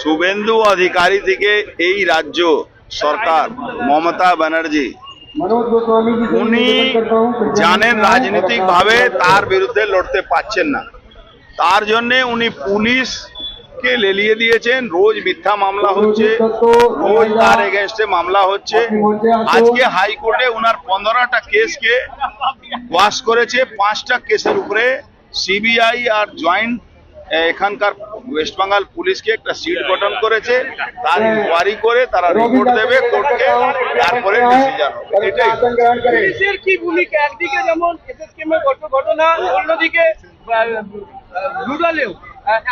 শুভেন্দু অধিকারী থেকে এই রাজ্য সরকার মমতা ব্যানার্জি। উনি জানেন রাজনৈতিকভাবে তার বিরুদ্ধে লড়তে পারছেন না। তার জন্যে উনি পুলিশকে লেলিয়ে দিয়েছেন। রোজ মিথ্যা মামলা হচ্ছে, রোজ তার এগেনস্টে মামলা হচ্ছে। আজকে হাইকোর্টে ওনার পনেরোটা কেসকে ওয়াশ করেছে। পাঁচটা কেসের উপরে সিবিআই আর জয়েন্ট এখানকার ওয়েস্ট বেঙ্গল পুলিশকে একটা সিট গঠন করেছে তার ইনকোয়ারি করে তারা রিপোর্ট দেবে কোর্টকে তারপরে ডিসিশন হবে। এটাই। পুলিশের কি ভূমিকা? একদিকে যেমন এসএসকেমে ঘটনা অন্যদিকে রুরালেও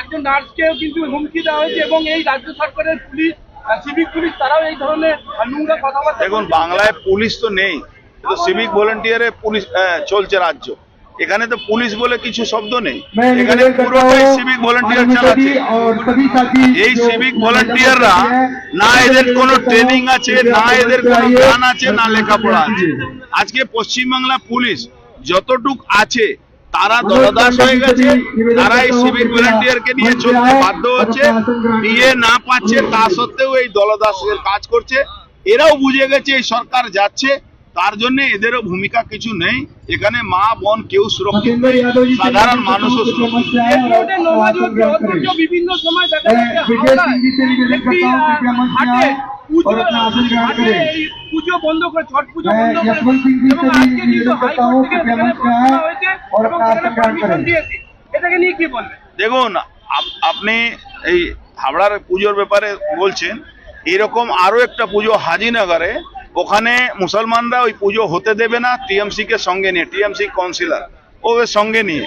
একজন নার্সকেও কিন্তু হুমকি দেওয়া হয়েছে এবং এই রাজ্য সরকারের পুলিশ সিভিক পুলিশ তারাও এই ধরনের নোংরা কথাবার্তা দেখুন বাংলায় পুলিশ তো নেই সিভিক ভলেন্টিয়ারে পুলিশ চলছে রাজ্য। এখানে তো পুলিশ বলে কিছু শব্দ নেই। এখানে পুরোটাই সিভিক ভলেন্টিয়ার চালাচ্ছে। এই সিভিক ভলেন্টিয়াররা না এদের কোনো ট্রেনিং আছে না এদের কোনো জ্ঞান আছে না লেখাপড়া আছে। আজকে পশ্চিমবাংলা পুলিশ যতটুক আছে তারা দরদাস হয়ে গেছে তারা এই সিভিক ভলেন্টিয়ারকে নিয়ে চলতে বাধ্য হচ্ছে নিয়ে না পাচ্ছে তা সত্ত্বেও এই দলদাসের কাজ করছে। এরাও বুঝে গেছে এই সরকার যাচ্ছে। তার জন্য এদেরও ভূমিকা কিছু নেই। এখানে মা বোন কেউ সুরক্ষিত নেই সাধারণ মানুষও সুরক্ষিত। দেখুন আপনি এই হাবড়ার পুজোর ব্যাপারে বলছেন এরকম আরও একটা পুজো হাজিনগরে ওখানে মুসলমানরা ওই পুজো হতে দেবে না টিএমসি কে সঙ্গে নিয়ে টিএমসি কাউন্সিলর ওদের সঙ্গে নিয়ে।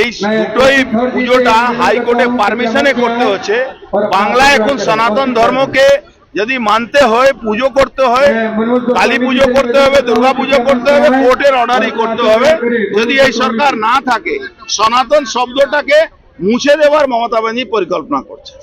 এই দুটোই পুজোটা হাইকোর্টে পারমিশনে করতে হচ্ছে। বাংলায় এখন সনাতন ধর্মকে যদি মানতে হয় পুজো করতে হয় কালী পুজো করতে হবে দুর্গা পুজো করতে হবে কোর্টের অর্ডারই করতে হবে। যদি এই সরকার না থাকে সনাতন শব্দটাকে মুছে দেওয়ার মমতা ব্যানার্জি পরিকল্পনা করছে।